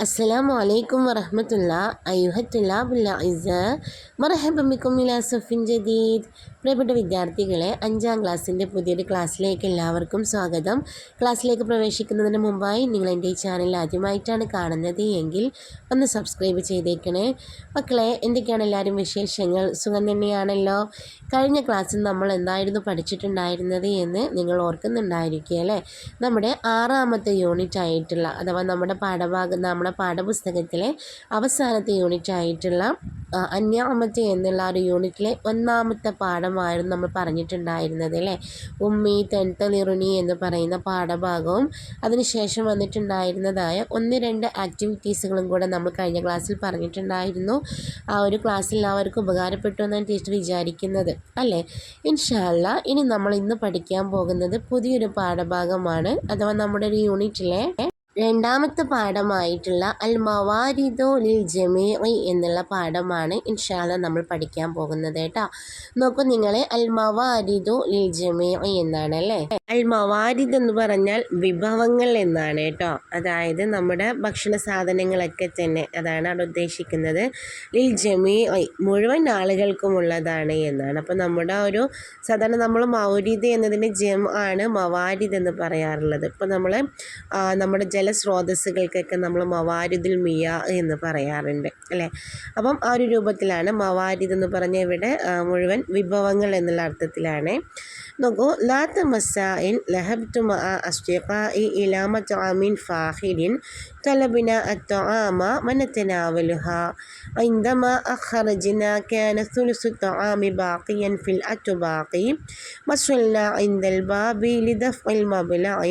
السلام عليكم ورحمة الله أيها الطلاب الأعزاء مرحبا بكم إلى صف جديد പ്രിയപ്പെട്ട വിദ്യാർത്ഥികളെ അഞ്ചാം ക്ലാസ്സിൻ്റെ പുതിയൊരു ക്ലാസ്സിലേക്ക് എല്ലാവർക്കും സ്വാഗതം ക്ലാസ്സിലേക്ക് പ്രവേശിക്കുന്നതിന് മുമ്പായി നിങ്ങൾ എൻ്റെ ഈ ചാനൽ ആദ്യമായിട്ടാണ് കാണുന്നത് എങ്കിൽ ഒന്ന് സബ്സ്ക്രൈബ് ചെയ്തേക്കണേ മക്കളെ എന്തൊക്കെയാണ് എല്ലാവരും വിശേഷങ്ങൾ സുഖം തന്നെയാണല്ലോ കഴിഞ്ഞ ക്ലാസ്സിൽ നമ്മൾ എന്തായിരുന്നു പഠിച്ചിട്ടുണ്ടായിരുന്നത് എന്ന് നിങ്ങൾ ഓർക്കുന്നുണ്ടായിരിക്കുക അല്ലേ നമ്മുടെ ആറാമത്തെ യൂണിറ്റ് ആയിട്ടുള്ള അഥവാ നമ്മുടെ പാഠഭാഗം നമ്മുടെ പാഠപുസ്തകത്തിലെ അവസാനത്തെ യൂണിറ്റ് ആയിട്ടുള്ള അന്യാമത്തെ എന്നുള്ള ഒരു യൂണിറ്റിലെ ഒന്നാമത്തെ പാഠം പാഠമായിരുന്നു നമ്മൾ പറഞ്ഞിട്ടുണ്ടായിരുന്നത് അല്ലേ? ഉമ്മി തെൻതലിറുണി എന്ന് പറയുന്ന പാഠഭാഗവും അതിനുശേഷം വന്നിട്ടുണ്ടായിരുന്നതായ ഒന്ന് രണ്ട് ആക്ടിവിറ്റീസുകളും കൂടെ നമ്മൾ കഴിഞ്ഞ ക്ലാസ്സിൽ പറഞ്ഞിട്ടുണ്ടായിരുന്നു. ആ ഒരു ക്ലാസ്സിൽ എല്ലാവർക്കും ഉപകാരപ്പെട്ടു എന്നാണ് ടീച്ചർ വിചാരിക്കുന്നത് അല്ലേ? ഇൻഷാല്ല ഇനി നമ്മൾ ഇന്ന് പഠിക്കാൻ പോകുന്നത് പുതിയൊരു പാഠഭാഗമാണ്. അഥവാ നമ്മുടെ ഒരു യൂണിറ്റിലെ രണ്ടാമത്തെ പാഠമായിട്ടുള്ള അൽ മവാരിദോ ലിൽ ജമീഇ എന്നുള്ള പാഠമാണ് ഇൻഷാല്ല നമ്മൾ പഠിക്കാൻ പോകുന്നത് കേട്ടോ. നോക്കൂ നിങ്ങളെ അൽ മവാരിദോ ലിൽ ജമീഇ എന്നാണ് അല്ലേ? അൽ മവാരിദ് എന്ന് പറഞ്ഞാൽ വിഭവങ്ങൾ എന്നാണ് കേട്ടോ. അതായത് നമ്മുടെ ഭക്ഷണ സാധനങ്ങളൊക്കെ തന്നെ അതാണ് അവിടെ ഉദ്ദേശിക്കുന്നത്. ലിൽ ജമീഇ മുഴുവൻ ആളുകൾക്കുമുള്ളതാണ് എന്നാണ്. അപ്പോൾ നമ്മുടെ ഒരു സാധാരണ നമ്മൾ മൗരിദ് എന്നതിന് ജം ആണ് മവാരിദ് എന്ന് പറയാറുള്ളത്. ഇപ്പോൾ നമ്മൾ നമ്മുടെ ജലസ്രോതസ്സുകൾക്കൊക്കെ നമ്മൾ മവാരിദിൽ മിയ എന്ന് പറയാറുണ്ട് അല്ലേ? അപ്പം ആ ഒരു രൂപത്തിലാണ് മവാരിദ് എന്ന് പറഞ്ഞ ഇവിടെ മുഴുവൻ വിഭവങ്ങൾ എന്നുള്ള അർത്ഥത്തിലാണ്. نقول ذات مساء ذهبت مع أصدقائي إلى مطعم فاخر طلبنا الطعام ونتناولها. عندما أخرجنا كان ثلث الطعام باقيا في الأطباق. وصلنا عند الباب لدفع المبلغ.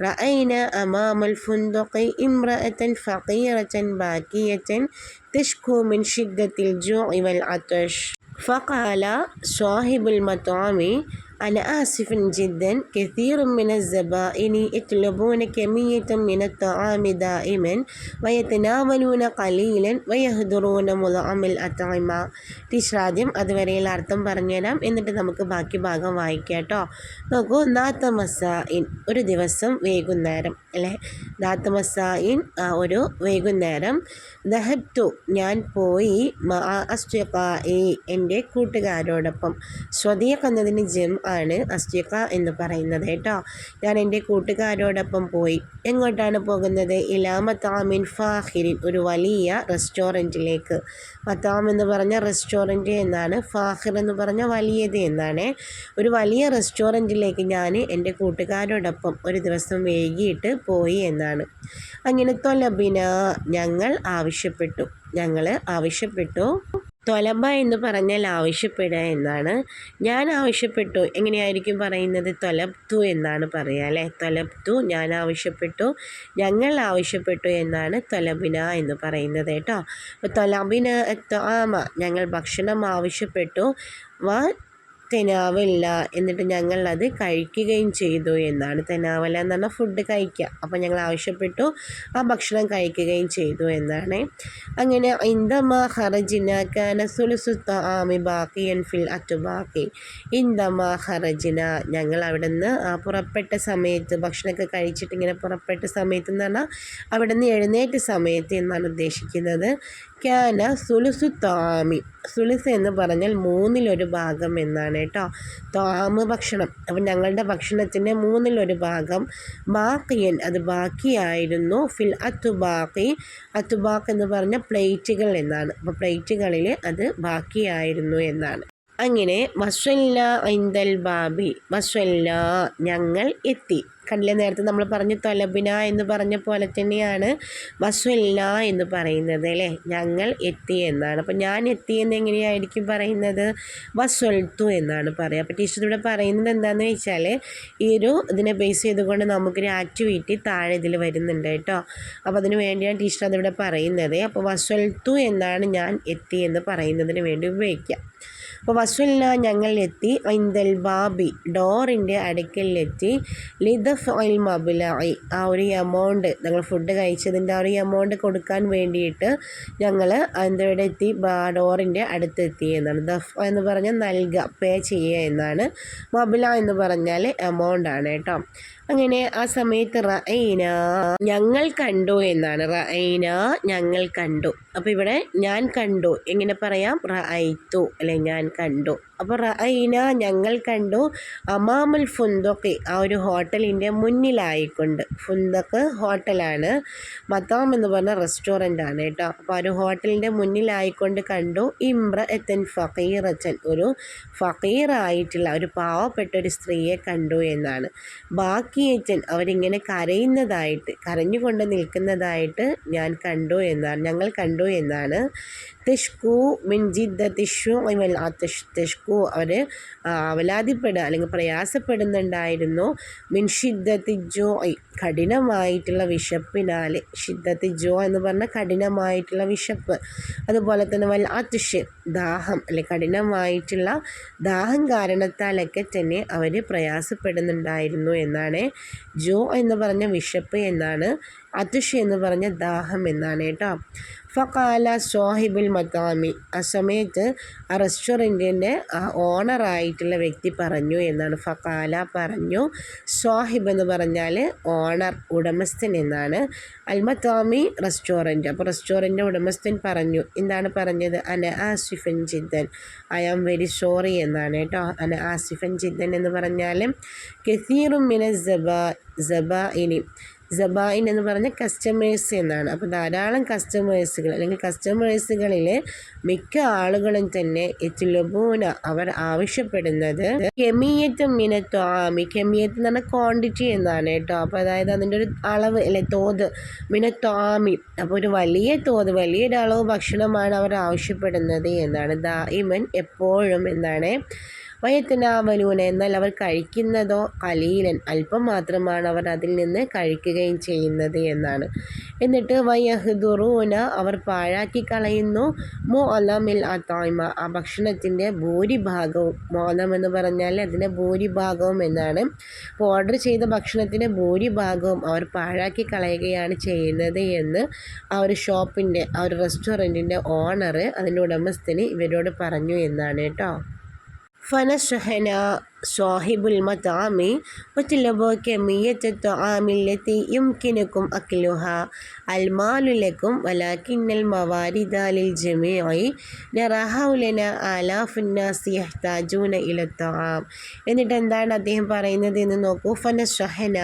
رأينا أمام الفندق امرأة فقيرة باكية تشكو من شدة الجوع والعطش. فقال صاحب المطعم أنا آسف جدا كثير من الزبائن يطلبون كمية من الطعام دائما ويتناولون قليلا ويهدرون مطعم الأطعمة ടീച്ചർ ആദ്യം അതുവരെയുള്ള അർത്ഥം പറഞ്ഞുതരാം എന്നിട്ട് നമുക്ക് ബാക്കി ഭാഗം വായിക്കാം കേട്ടോ നോക്കൂ നാത്ത മസായിൻ ഒരു ദിവസം വൈകുന്നേരം അല്ലേ നാത്ത മസായിൻ ഒരു വൈകുന്നേരം ദഹബ്തു ഞാൻ പോയി അസ്റ്റിഖായി എൻ്റെ കൂട്ടുകാരോടൊപ്പം സ്വദീഖ് എന്നതിന് ജം ആണ് അസ്റ്റിക്ക എന്ന് പറയുന്നത് കേട്ടോ. ഞാൻ എന്റെ കൂട്ടുകാരോടൊപ്പം പോയി. എങ്ങോട്ടാണ് പോകുന്നത്? ഇലാമ മത്താമിൻ ഫാഹിരിൻ ഒരു വലിയ റെസ്റ്റോറന്റിലേക്ക്. മത്താം എന്ന് പറഞ്ഞ റെസ്റ്റോറന്റ് എന്നാണ് ഫാഹിർ എന്ന് പറഞ്ഞ വലിയത് എന്നാണ്. ഒരു വലിയ റെസ്റ്റോറന്റിലേക്ക് ഞാൻ എന്റെ കൂട്ടുകാരോടൊപ്പം ഒരു ദിവസം വൈകിട്ട് പോയി എന്നാണ്. അങ്ങനെ തൊലബിന ഞങ്ങൾ ആവശ്യപ്പെട്ടു. ഞങ്ങൾ ആവശ്യപ്പെട്ടു. തൊലബ എന്ന് പറഞ്ഞാൽ ആവശ്യപ്പെടുക എന്നാണ്. ഞാൻ ആവശ്യപ്പെട്ടു. എങ്ങനെയായിരിക്കും പറയുന്നത്? തൊലബ്തു എന്നാണ് പറയുക അല്ലേ? തൊലബ്തു ഞാൻ ആവശ്യപ്പെട്ടു ഞങ്ങൾ ആവശ്യപ്പെട്ടു എന്നാണ് തൊലബിന എന്ന് പറയുന്നത് കേട്ടോ. തൊലബിന തൊആമ ഞങ്ങൾ ഭക്ഷണം ആവശ്യപ്പെട്ടു. വ തെനാവല്ല എന്നിട്ട് ഞങ്ങൾ അത് കഴിക്കുകയും ചെയ്തു എന്നാണ് തെനാവല എന്ന് പറഞ്ഞാൽ ഫുഡ് കഴിക്കുക. അപ്പോൾ ഞങ്ങൾ ആവശ്യപ്പെട്ടു ആ ഭക്ഷണം കഴിക്കുകയും ചെയ്തു എന്നാണ്. അങ്ങനെ ഇന്ദമ ഹറജിന കാന ആമി ബാക്കിയൻ ഫിൽ അറ്റുബാക്കി ഇന്ദമ ഹറജിന ഞങ്ങൾ അവിടെ നിന്ന് പുറപ്പെട്ട സമയത്ത് ഭക്ഷണമൊക്കെ കഴിച്ചിട്ട് ഇങ്ങനെ പുറപ്പെട്ട സമയത്ത് എന്ന് പറഞ്ഞാൽ അവിടെ നിന്ന് എഴുന്നേറ്റ സമയത്ത് എന്നാണ് ഉദ്ദേശിക്കുന്നത്. ക്യാന സുലുസു താമി സുലുസ് എന്ന് പറഞ്ഞാൽ മൂന്നിലൊരു ഭാഗം എന്നാണ് കേട്ടോ. താമ ഭക്ഷണം അപ്പം ഞങ്ങളുടെ ഭക്ഷണത്തിന്റെ മൂന്നിലൊരു ഭാഗം ബാക്കിയൻ അത് ബാക്കിയായിരുന്നു ഫിൽ അത്തുബാക്കി. അത്തുബാക്ക് എന്ന് പറഞ്ഞ പ്ലേറ്റുകൾ എന്നാണ്. അപ്പോൾ പ്ലേറ്റുകളിൽ അത് ബാക്കിയായിരുന്നു എന്നാണ്. അങ്ങനെ വസ്വല്ല ഐന്തൽ ബാബി വസ്വല്ല ഞങ്ങൾ എത്തി. കണ്ടില്ല നേരത്തെ നമ്മൾ പറഞ്ഞ തൊലബിന എന്ന് പറഞ്ഞ പോലെ തന്നെയാണ് വസ്വല്ല എന്ന് പറയുന്നത് അല്ലേ? ഞങ്ങൾ എത്തി എന്നാണ്. അപ്പോൾ ഞാൻ എത്തി എന്ന് എങ്ങനെയായിരിക്കും പറയുന്നത്? വസ്വൽത്തു എന്നാണ് പറയുക. അപ്പോൾ ടീച്ചർ ഇവിടെ പറയുന്നത് എന്താണെന്ന് വെച്ചാൽ ഈ ഒരു ഇതിനെ ബേസ് ചെയ്തുകൊണ്ട് നമുക്കൊരു ആക്ടിവിറ്റി താഴെ ഇതിൽ വരുന്നുണ്ട് കേട്ടോ. അപ്പോൾ അതിന് വേണ്ടിയാണ് ടീച്ചർ അതിവിടെ പറയുന്നത്. അപ്പോൾ വസ്വൽത്തു എന്നാണ് ഞാൻ എത്തി എന്ന് പറയുന്നതിന് വേണ്ടി ഉപയോഗിക്കുക. അപ്പോൾ വസുല്ല ഞങ്ങൾ എത്തി ഐന്തൽ ബാബി ഡോറിന്റെ അടുക്കലിലെത്തി. ലിദഫ് ഐൽ മബുലായി ആ ഒരു എമൗണ്ട് ഞങ്ങൾ ഫുഡ് കഴിച്ചതിന്റെ ആ ഒരു എമൗണ്ട് കൊടുക്കാൻ വേണ്ടിയിട്ട് ഞങ്ങൾ അതിന്റെ എത്തി ഡോറിന്റെ അടുത്തെത്തി എന്നാണ്. ദഫ് എന്ന് പറഞ്ഞാൽ നൽകുക പേ ചെയ്യുക എന്നാണ്. മബുല എന്ന് പറഞ്ഞാൽ എമൗണ്ട് ആണ് കേട്ടോ. അങ്ങനെ ആ സമയത്ത് റൈന ഞങ്ങൾ കണ്ടു എന്നാണ്. റൈന ഞങ്ങൾ കണ്ടു. അപ്പോൾ ഇവിടെ ഞാൻ കണ്ടു. എങ്ങനെ പറയാം? റഅയ്തു അല്ലെ ഞാൻ കണ്ടു. അപ്പോൾ അയിന ഞങ്ങൾ കണ്ടു അമാമുൽ ഫുന്തൊക്കെ ആ ഒരു ഹോട്ടലിന്റെ മുന്നിലായിക്കൊണ്ട്. ഫുന്തക്ക് ഹോട്ടലാണ്. മത്താം എന്ന് പറഞ്ഞ റെസ്റ്റോറന്റ് ആണ് കേട്ടോ. അപ്പോൾ ആ ഒരു ഹോട്ടലിന്റെ മുന്നിലായിക്കൊണ്ട് കണ്ടു ഇമ്ര എത്തൻ ഫക്കീറച്ചൻ ഒരു ഫക്കീറായിട്ടുള്ള ഒരു പാവപ്പെട്ട ഒരു സ്ത്രീയെ കണ്ടു എന്നാണ്. ബാക്കിയച്ചൻ അവരിങ്ങനെ കരയുന്നതായിട്ട് കരഞ്ഞുകൊണ്ട് നിൽക്കുന്നതായിട്ട് ഞാൻ കണ്ടു എന്നാണ് ഞങ്ങൾ കണ്ടു എന്നാണ്. തെഷ്കു മിൻ ജിദ്ദ തിഷു വൽ തെഷ്കു അവർ അവലാതിപ്പെടുക അല്ലെങ്കിൽ പ്രയാസപ്പെടുന്നുണ്ടായിരുന്നു. മിൻ ജോ കഠിനമായിട്ടുള്ള വിശപ്പിനാൽ ഷിദ്ദത്തി ജോ എന്ന് പറഞ്ഞാൽ കഠിനമായിട്ടുള്ള വിശപ്പ്. അതുപോലെ തന്നെ വൽ അതിഷ് ദാഹം അല്ലെ കഠിനമായിട്ടുള്ള ദാഹം കാരണത്താലൊക്കെ തന്നെ അവർ പ്രയാസപ്പെടുന്നുണ്ടായിരുന്നു എന്നാണ്. ജോ എന്ന് പറഞ്ഞ വിശപ്പ് എന്നാണ് അതിഷ് എന്ന് പറഞ്ഞ ദാഹം എന്നാണ് കേട്ടോ. ഫക്കാല സോഹിബുൽ മക്കാമി ആ സമയത്ത് ആ റെസ്റ്റോറന്റിന്റെ ആ ഓണറായിട്ടുള്ള വ്യക്തി പറഞ്ഞു എന്നാണ്. ഫക്കാല പറഞ്ഞു സോഹിബ് എന്ന് പറഞ്ഞാൽ ഓണർ ഉടമസ്ഥൻ എന്നാണ്. അൽമത്താമി റെസ്റ്റോറന്റ്. അപ്പോൾ റെസ്റ്റോറന്റ് ഉടമസ്ഥൻ പറഞ്ഞു എന്താണ് പറഞ്ഞത്? അന ആസിഫൻ ജിദ്ദൻ. ഐ ആം വെരി സോറി എന്നാണ് കേട്ടോ. അന ആസിഫൻ ജിദ്ദൻ എന്ന് പറഞ്ഞാൽ കെസീറും മിന ജബ ജബ ഇനി. ജബായിൻ എന്ന് പറഞ്ഞ കസ്റ്റമേഴ്സ് എന്നാണ്. അപ്പോൾ ധാരാളം കസ്റ്റമേഴ്സുകൾ അല്ലെങ്കിൽ കസ്റ്റമേഴ്സുകളിൽ മിക്ക ആളുകളും തന്നെ എത്തിലബൂന അവർ ആവശ്യപ്പെടുന്നത് കെമിയത്ത് മിനത്തോ ആമി കെമിയത്ത് എന്ന് പറഞ്ഞാൽ ക്വാണ്ടിറ്റി എന്നാണ് കേട്ടോ. അപ്പോൾ അതായത് അതിന്റെ ഒരു അളവ് അല്ലെ തോത് മിനത്തോ ആമി അപ്പോൾ ഒരു വലിയ തോത് വലിയൊരു അളവ് ഭക്ഷണമാണ് അവർ ആവശ്യപ്പെടുന്നത് എന്നാണ്. ദാ ഇമൻ എപ്പോഴും എന്നാണ് വയത്തനാവലൂന എന്നാൽ അവർ കഴിക്കുന്നതോ കലീലൻ അല്പം മാത്രമാണ് അവർ അതിൽ നിന്ന് കഴിക്കുകയും ചെയ്യുന്നത് എന്നാണ്. എന്നിട്ട് വയഹുദുറൂന അവർ പാഴാക്കി കളയുന്നു. മോ അലമിൽ തോയ്മ ആ ഭക്ഷണത്തിന്റെ ഭൂരിഭാഗവും മോലം എന്ന് പറഞ്ഞാൽ അതിന്റെ ഭൂരിഭാഗവും എന്നാണ്. ഓർഡർ ചെയ്ത ഭക്ഷണത്തിന്റെ ഭൂരിഭാഗവും അവർ പാഴാക്കി കളയുകയാണ് ചെയ്യുന്നത് എന്ന് ആ ഒരു ഷോപ്പിന്റെ ആ ഒരു റെസ്റ്റോറന്റിന്റെ ഓണർ അതിന്റെ ഉടമസ്ഥന് ഇവരോട് പറഞ്ഞു എന്നാണ് കേട്ടോ. ഫനസഹന صاحب المطعم وطلب كمية الطعام التي يمكنكم أكلها المال لكم ولكن الموارد للجميع نرى حولنا آلاف الناس يحتاجون إلى الطعام എന്നിട്ട് എന്താണ് അദ്ദേഹം പറയുന്നത് എന്ന് നോക്കൂ ഫനസ്വഹന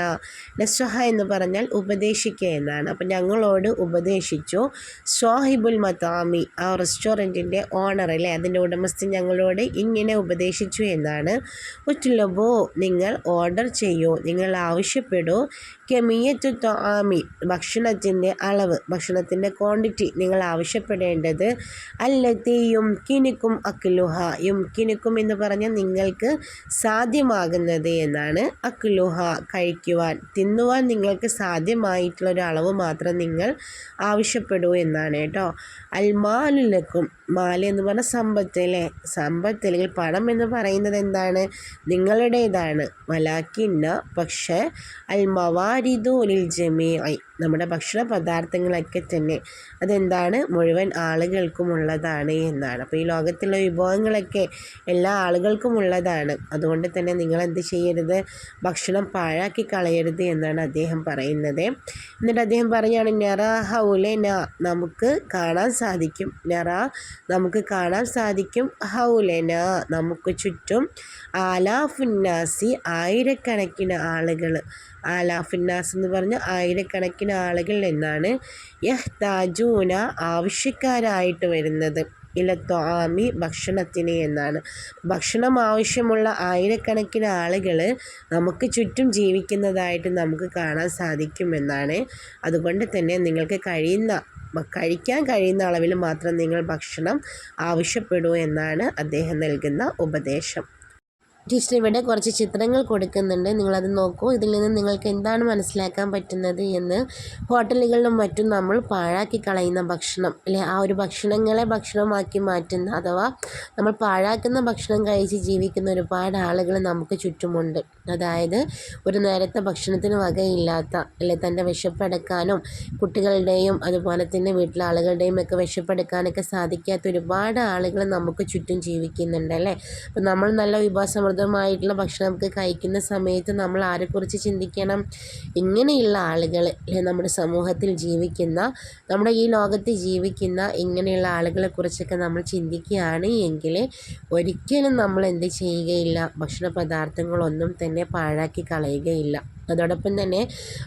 നസ്വഹ എന്ന് പറഞ്ഞാൽ ഉപദേശിക്കുക എന്നാണ് അപ്പം ഞങ്ങളോട് ഉപദേശിച്ചു സ്വാഹിബുൽ മതാമി ആ റെസ്റ്റോറൻറ്റിൻ്റെ ഓണർ അല്ലേ അതിൻ്റെ ഉടമസ്ഥൻ ഞങ്ങളോട് ഇങ്ങനെ ഉപദേശിച്ചു എന്നാണ് ഉറ്റുലബോ നിങ്ങൾ ഓർഡർ ചെയ്യൂ. നിങ്ങൾ ആവശ്യപ്പെടൂ. കെമിയത്തു ആമി ഭക്ഷണത്തിന്റെ അളവ് ഭക്ഷണത്തിന്റെ ക്വാണ്ടിറ്റി നിങ്ങൾ ആവശ്യപ്പെടേണ്ടത് അല്ലത്തി യുംകിനിക്കും അക്ലുഹ. യുംകിനിക്കും എന്ന് പറഞ്ഞാൽ നിങ്ങൾക്ക് സാധ്യമാകുന്നത് എന്നാണ് അക്ലുഹ. കഴിക്കുവാൻ തിന്നുവാൻ നിങ്ങൾക്ക് സാധ്യമായിട്ടുള്ള ഒരു അളവ് മാത്രം നിങ്ങൾ ആവശ്യപ്പെടൂ എന്നാണ് കേട്ടോ. അൽമാലുലക്കും മാല എന്ന് പറഞ്ഞാൽ സമ്പത്ത് അല്ലേ? സമ്പത്ത് അല്ലെങ്കിൽ പണം എന്ന് പറയുന്നത് എന്താണ്? നിങ്ങളുടേതാണ്. വലാക്കിന്ന പക്ഷേ അൽ മവാരിദു ലിൽ ജമീഐ നമ്മുടെ ഭക്ഷണ പദാർത്ഥങ്ങളൊക്കെ തന്നെ അതെന്താണ് മുഴുവൻ ആളുകൾക്കും ഉള്ളതാണ് എന്നാണ്. അപ്പോൾ ഈ ലോകത്തിലെ വിഭവങ്ങളൊക്കെ എല്ലാ ആളുകൾക്കും ഉള്ളതാണ് അതുകൊണ്ട് തന്നെ നിങ്ങൾ എന്ത് ചെയ്യരുത്? ഭക്ഷണം പാഴാക്കി കളയരുത് എന്നാണ് അദ്ദേഹം പറയുന്നത്. എന്നിട്ട് അദ്ദേഹം പറയുകയാണ് നെറ ഹൗലന നമുക്ക് കാണാൻ സാധിക്കും. നെറ നമുക്ക് കാണാൻ സാധിക്കും. ഹൗലന നമുക്ക് ചുറ്റും ആലാഫുന്നാസി ആയിരക്കണക്കിന് ആളുകൾ ആലാഫിന്നാസ് എന്ന് പറഞ്ഞ ആയിരക്കണക്കിന് ആളുകൾ എന്നാണ് യഹ്താജൂന ആവശ്യക്കാരായിട്ട് വരുന്നത്. ഇലത്വാമി ഭക്ഷണത്തിന് എന്നാണ്. ഭക്ഷണം ആവശ്യമുള്ള ആയിരക്കണക്കിന് ആളുകൾ നമുക്ക് ചുറ്റും ജീവിക്കുന്നതായിട്ട് നമുക്ക് കാണാൻ സാധിക്കുമെന്നാണ് അതുകൊണ്ട് തന്നെ നിങ്ങൾക്ക് കഴിയുന്ന കഴിക്കാൻ കഴിയുന്ന അളവിൽ മാത്രം നിങ്ങൾ ഭക്ഷണം ആവശ്യപ്പെടൂ എന്നാണ് അദ്ദേഹം നൽകുന്ന ഉപദേശം. ടീച്ചർ ഇവിടെ കുറച്ച് ചിത്രങ്ങൾ കൊടുക്കുന്നുണ്ട്. നിങ്ങളത് നോക്കൂ. ഇതിൽ നിന്ന് നിങ്ങൾക്ക് എന്താണ് മനസ്സിലാക്കാൻ പറ്റുന്നത് എന്ന് ഹോട്ടലുകളിലും മറ്റും നമ്മൾ പാഴാക്കി കളയുന്ന ഭക്ഷണം അല്ലെ? ആ ഒരു ഭക്ഷണങ്ങളെ ഭക്ഷണമാക്കി മാറ്റുന്ന അഥവാ നമ്മൾ പാഴാക്കുന്ന ഭക്ഷണം കഴിച്ച് ജീവിക്കുന്ന ഒരുപാട് ആളുകൾ നമുക്ക് ചുറ്റുമുണ്ട്. അതായത് ഒരു നേരത്തെ ഭക്ഷണത്തിന് വകയില്ലാത്ത അല്ലെ? തന്റെ വിശപ്പെടുക്കാനും കുട്ടികളുടെയും അതുപോലെ തന്നെ വീട്ടിലെ ആളുകളുടെയും ഒക്കെ വിശപ്പെടുക്കാനൊക്കെ സാധിക്കാത്ത ഒരുപാട് ആളുകൾ നമുക്ക് ചുറ്റും ജീവിക്കുന്നുണ്ട് അല്ലേ? അപ്പം നമ്മൾ നല്ല വിഭവസമൃദ്ധ അമൃതമായിട്ടുള്ള ഭക്ഷണം നമുക്ക് കഴിക്കുന്ന സമയത്ത് നമ്മൾ ആരെക്കുറിച്ച് ചിന്തിക്കണം? ഇങ്ങനെയുള്ള ആളുകൾ നമ്മുടെ സമൂഹത്തിൽ ജീവിക്കുന്ന നമ്മുടെ ഈ ലോകത്ത് ജീവിക്കുന്ന ഇങ്ങനെയുള്ള ആളുകളെ കുറിച്ചൊക്കെ നമ്മൾ ചിന്തിക്കുകയാണ് എങ്കിൽ ഒരിക്കലും നമ്മൾ എന്ത് ചെയ്യുകയില്ല. ഭക്ഷണ പദാർത്ഥങ്ങളൊന്നും തന്നെ പാഴാക്കി കളയുകയില്ല. അതോടൊപ്പം തന്നെ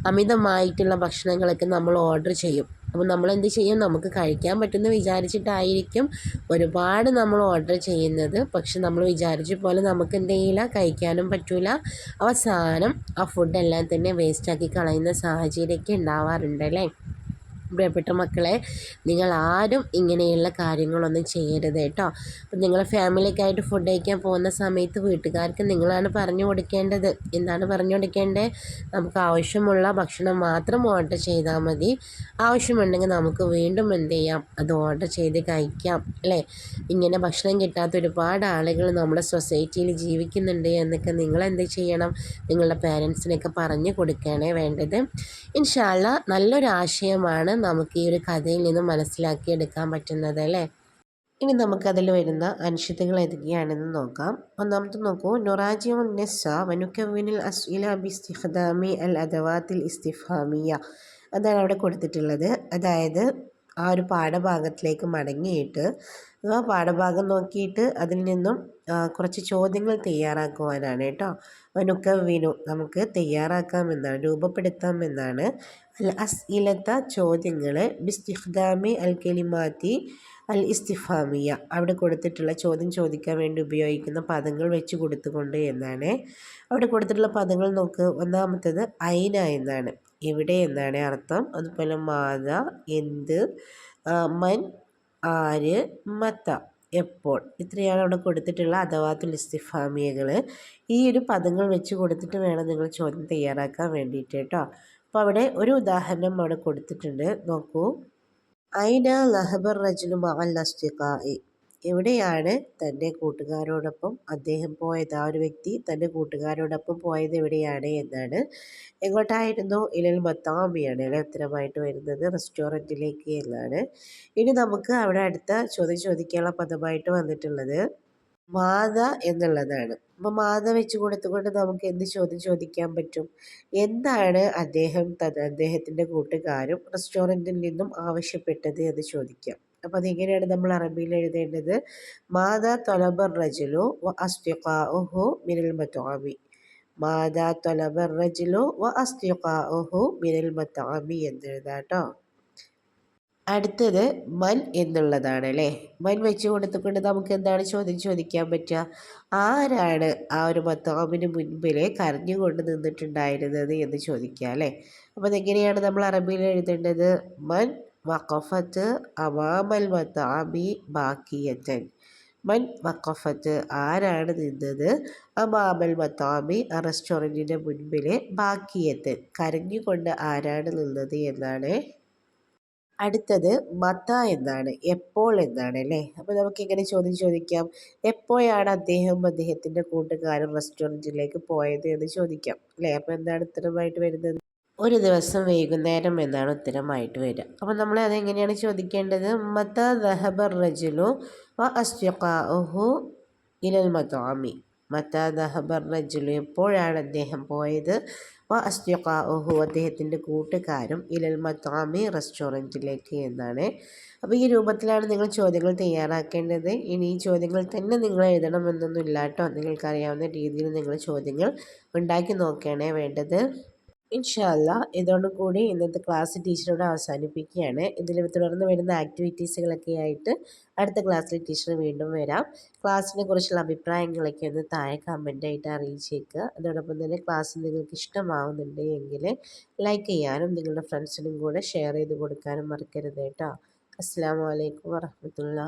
അമിതമായിട്ടുള്ള ഭക്ഷണങ്ങളൊക്കെ നമ്മൾ ഓർഡർ ചെയ്യും. അപ്പോൾ നമ്മൾ എന്ത് ചെയ്യും? നമുക്ക് കഴിക്കാൻ പറ്റുമെന്ന് വിചാരിച്ചിട്ടായിരിക്കും ഒരുപാട് നമ്മൾ ഓർഡർ ചെയ്യുന്നത്. പക്ഷെ നമ്മൾ വിചാരിച്ച പോലെ നമുക്ക് എന്ത് ചെയ്യില്ല? കഴിക്കാനും പറ്റില്ല അവസാനം ആ ഫുഡെല്ലാം തന്നെ വേസ്റ്റാക്കി കളയുന്ന സാഹചര്യമൊക്കെ ഉണ്ടാവാറുണ്ട് അല്ലേ? പ്രിയപ്പെട്ട മക്കളെ നിങ്ങൾ ആരും ഇങ്ങനെയുള്ള കാര്യങ്ങളൊന്നും ചെയ്യരുത് കേട്ടോ. അപ്പം നിങ്ങൾ ഫാമിലിക്കായിട്ട് ഫുഡ് കഴിക്കാൻ പോകുന്ന സമയത്ത് വീട്ടുകാർക്ക് നിങ്ങളാണ് പറഞ്ഞു കൊടുക്കേണ്ടത്. എന്താണ് പറഞ്ഞു കൊടുക്കേണ്ടത് നമുക്ക് ആവശ്യമുള്ള ഭക്ഷണം മാത്രം ഓർഡർ ചെയ്താൽ മതി. ആവശ്യമുണ്ടെങ്കിൽ നമുക്ക് വീണ്ടും എന്ത് ചെയ്യാം? അത് ഓർഡർ ചെയ്ത് കഴിക്കാം അല്ലേ? ഇങ്ങനെ ഭക്ഷണം കിട്ടാത്ത ഒരുപാട് ആളുകൾ നമ്മുടെ സൊസൈറ്റിയിൽ ജീവിക്കുന്നുണ്ട് എന്നൊക്കെ നിങ്ങൾ എന്ത് ചെയ്യണം? നിങ്ങളുടെ പേരൻസിനൊക്കെ പറഞ്ഞു കൊടുക്കുകയാണ് വേണ്ടത്. ഇൻഷാല്ല നല്ലൊരു ആശയമാണ് നമുക്ക് ഈ ഒരു കഥയിൽ നിന്ന് മനസ്സിലാക്കിയെടുക്കാൻ പറ്റുന്നത് അല്ലേ? ഇനി നമുക്കതിൽ വരുന്ന അനിശ്ചിതകൾ ഏതൊക്കെയാണെന്ന് നോക്കാം. ഒന്നാമത്തെ നോക്കൂ. നൊറാജിയോൻ നെസ്സ വനുക്കവിനിൽ അസ്ഇല ബിസ്തിഖദാമി അൽ അദവാത്തിൽ ഇസ്തിഫാമിയ. അതാണ് അവിടെ കൊടുത്തിട്ടുള്ളത്. അതായത് ആ ഒരു പാഠഭാഗത്തിലേക്ക് മടങ്ങിയിട്ട് ആ പാഠഭാഗം നോക്കിയിട്ട് അതിൽ നിന്നും കുറച്ച് ചോദ്യങ്ങൾ തയ്യാറാക്കുവാനാണ് കേട്ടോ. വനുക്കവിനു നമുക്ക് തയ്യാറാക്കാമെന്നാണ് രൂപപ്പെടുത്താമെന്നാണ് അൽ അസ്ഇലത്ത ചോദ്യങ്ങൾ ബിസ്തിഖ്ദാമി അൽ കെലിമാത്തി അൽ ഇസ്തിഫാമിയ അവിടെ കൊടുത്തിട്ടുള്ള ചോദ്യം ചോദിക്കാൻ വേണ്ടി ഉപയോഗിക്കുന്ന പദങ്ങൾ വെച്ച് കൊടുത്തുകൊണ്ട് എന്നാണ്. അവിടെ കൊടുത്തിട്ടുള്ള പദങ്ങൾ നോക്ക്. ഒന്നാമത്തേത് ഐന എന്നാണ്. എവിടെ എന്നാണ് അർത്ഥം? അതുപോലെ മാത എന്ത് മൻ ആര് മത്ത എപ്പോൾ. ഇത്രയാണ് അവിടെ കൊടുത്തിട്ടുള്ള അഥവാത്തുൽ ഇസ്തിഫാമിയകൾ ഈ ഒരു പദങ്ങൾ വെച്ച് കൊടുത്തിട്ട് വേണം നിങ്ങൾ ചോദ്യം തയ്യാറാക്കാൻ വേണ്ടിയിട്ട് കേട്ടോ. അപ്പോൾ അവിടെ ഒരു ഉദാഹരണം അവിടെ കൊടുത്തിട്ടുണ്ട്. നോക്കൂ. ഐന ലഹബർ റജുലു മഅൽ അസ്തിഖായി എവിടെയാണ് തന്റെ കൂട്ടുകാരോടൊപ്പം അദ്ദേഹം പോയത്? ആ ഒരു വ്യക്തി തന്റെ കൂട്ടുകാരോടൊപ്പം പോയത് എവിടെയാണ് എന്നാണ്. എങ്ങോട്ടായിരുന്നു? ഇലൽ മത്താമിയാണ് അല്ലെ ഉത്തരമായിട്ട് വരുന്നത്. റെസ്റ്റോറന്റിലേക്ക് എന്നാണ്. ഇനി നമുക്ക് അവിടെ അടുത്ത ചോദ്യം ചോദിക്കാനുള്ള പദമായിട്ട് വന്നിട്ടുള്ളത്. മാത എന്നുള്ളതാണ്. അപ്പോൾ മാത വെച്ച് കൊടുത്തുകൊണ്ട് നമുക്ക് എന്ത് ചോദ്യം ചോദിക്കാൻ പറ്റും? എന്താണ് അദ്ദേഹം അദ്ദേഹത്തിന്റെ കൂട്ടുകാരും റെസ്റ്റോറന്റിൽ നിന്നും ആവശ്യപ്പെട്ടത് എന്ന് ചോദിക്കാം. അപ്പോൾ അതെങ്ങനെയാണ് നമ്മൾ അറബിയിൽ എഴുതേണ്ടത്. മാത തൊലബർ റജലു വ അസ്തിഖാഉഹു മിനൽ മത്താമി മാതാ തൊലബർ റജലു വ അസ്തിഖാഉഹു മിനൽ മത്താമി എന്നെഴുതാം കേട്ടോ. അടുത്തത് മൻ എന്നുള്ളതാണ് അല്ലേ മൻ വെച്ച് കൊടുത്തുകൊണ്ട് നമുക്ക് എന്താണ് ചോദ്യം ചോദിക്കാൻ പറ്റുക? ആരാണ് ആ ഒരു മത്താമിന് മുൻപിൽ കരഞ്ഞുകൊണ്ട് നിന്നിട്ടുണ്ടായിരുന്നത് എന്ന് ചോദിക്കുക അല്ലേ? അപ്പോൾ അതെങ്ങനെയാണ് നമ്മൾ അറബിയിൽ എഴുതേണ്ടത്? മൻ വഖഫത്ത് അമാമൽ മത്താമി ബാക്കിയത്തൻ. മൻ വഖഫത്ത് ആരാണ് നിന്നത്? അമാമൽ മത്താമി ആ റെസ്റ്റോറന്റിന്റെ മുൻപിൽ ബാക്കിയത്തൻ. കരഞ്ഞുകൊണ്ട് ആരാണ് നിന്നത് എന്നാണ് അടുത്തത് മത എന്നാണ് എപ്പോൾ എന്നാണ് അല്ലേ? അപ്പോൾ നമുക്ക് ഇങ്ങനെ ചോദ്യം ചോദിക്കാം. എപ്പോഴാണ് അദ്ദേഹം അദ്ദേഹത്തിന്റെ കൂട്ടുകാരൻ റെസ്റ്റോറന്റിലേക്ക് പോയത് എന്ന് ചോദിക്കാം അല്ലേ? അപ്പോൾ എന്താണ് ഉത്തരമായിട്ട് വരുന്നത്? ഒരു ദിവസം വൈകുന്നേരം എന്നാണ് ഉത്തരമായിട്ട് വരിക. അപ്പോൾ നമ്മൾ അതെങ്ങനെയാണ് ചോദിക്കേണ്ടത്? മത ദഹബർ റജുലു വ അസ്യഖാഹു ഇലൽ മതാമി മത ദഹബർ റജുലു എപ്പോഴാണ് അദ്ദേഹം പോയത്? വ അസ്തിഖാഹു അദ്ദേഹത്തിന്റെ കൂട്ടുകാരും ഇലൽ മത്താമി റെസ്റ്റോറന്റിലേക്ക് എന്നാണ്. അപ്പോൾ ഈ രൂപത്തിലാണ് നിങ്ങൾ ചോദ്യങ്ങൾ തയ്യാറാക്കേണ്ടത്. ഇനി ഈ ചോദ്യങ്ങൾ തന്നെ നിങ്ങൾ എഴുതണമെന്നൊന്നും ഇല്ല കേട്ടോ. നിങ്ങൾക്കറിയാവുന്ന രീതിയിൽ നിങ്ങൾ ചോദ്യങ്ങൾ ഉണ്ടാക്കി നോക്കുകയാണേ വേണ്ടത്. ഇൻഷാല്ല ഇതോടുകൂടി ഇന്നത്തെ ക്ലാസ് ടീച്ചറോട് അവസാനിപ്പിക്കുകയാണ്. ഇതിൽ തുടർന്ന് വരുന്ന ആക്ടിവിറ്റീസുകളൊക്കെ ആയിട്ട് അടുത്ത ക്ലാസ്സിൽ ടീച്ചർ വീണ്ടും വരാം. ക്ലാസ്സിനെ കുറിച്ചുള്ള അഭിപ്രായങ്ങളൊക്കെ ഒന്ന് താഴെ കമന്റായിട്ട് അറിയിച്ചേക്കുക അതോടൊപ്പം തന്നെ ക്ലാസ് നിങ്ങൾക്ക് ഇഷ്ടമാവുന്നുണ്ട് എങ്കിൽ ലൈക്ക് ചെയ്യാനും നിങ്ങളുടെ ഫ്രണ്ട്സിനും കൂടെ ഷെയർ ചെയ്ത് കൊടുക്കാനും മറക്കരുത് കേട്ടോ. അസ്സാം വലൈക്കും വറഹമത്തുള്ള